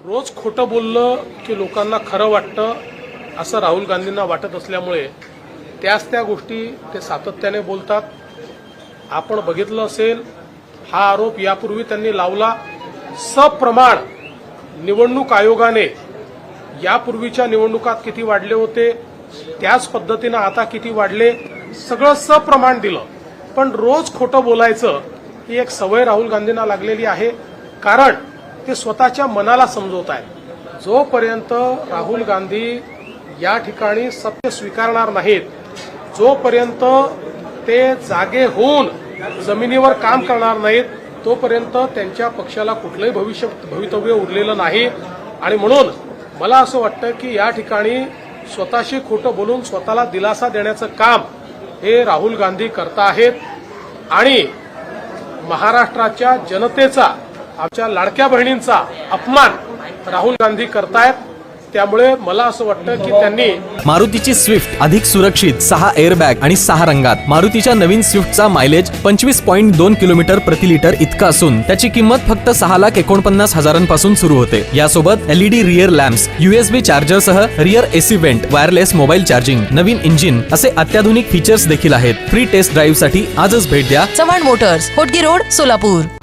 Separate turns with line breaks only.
रोज खोटं बोललं की लोकांना खरं वाटतं असं राहुल गांधींना वाटत असल्यामुळे त्याच त्या गोष्टी ते सातत्याने बोलतात. आपण बघितलं असेल हा आरोप यापूर्वी त्यांनी लावला. सप्रमाण निवडणूक आयोगाने यापूर्वीच्या निवडणुकात किती वाढले होते त्याच पद्धतीनं आता किती वाढले सगळं सप्रमाण दिलं. पण रोज खोटं बोलायचं ही एक सवय राहुल गांधींना लागलेली आहे. कारण ते स्वतःच्या मनाला समजवत आहेत. जोपर्यंत राहुल गांधी या ठिकाणी सत्य स्वीकारणार नाहीत जोपर्यंत ते जागे होऊन जमिनीवर काम करणार नाहीत तोपर्यंत त्यांच्या पक्षाला कुठलंही भविष्य भवितव्य उरलेलं नाही. आणि म्हणून मला असं वाटतं की या ठिकाणी स्वतःशी खोटं बोलून स्वतःला दिलासा देण्याचं काम हे राहुल गांधी करता आहेत. आणि महाराष्ट्राच्या जनतेचा आमच्या लाडक्या बहिणींचा अपमान राहुल गांधी करतायत. त्यामुळे मला असं वाटतं की त्यांनी
मारुतीची स्विफ्ट अधिक सुरक्षित सहा एअरबॅग आणि सहा रंगात मारुतीच्या नवीन स्विफ्टचा मायलेज पंचवीस पॉईंट दोन किलोमीटर प्रति लिटर इतका असून त्याची किंमत फक्त सहा लाख एकोणपन्नास हजारांपासून सुरू होते. यासोबत LED rear lamps USB चार्जरसह rear AC vent wireless mobile charging नवीन इंजिन असे अत्याधुनिक फीचर्स देखील आहेत. फ्री टेस्ट ड्राईव्हसाठी आजच भेट द्या.
Chavan motors Hotgi road Solapur.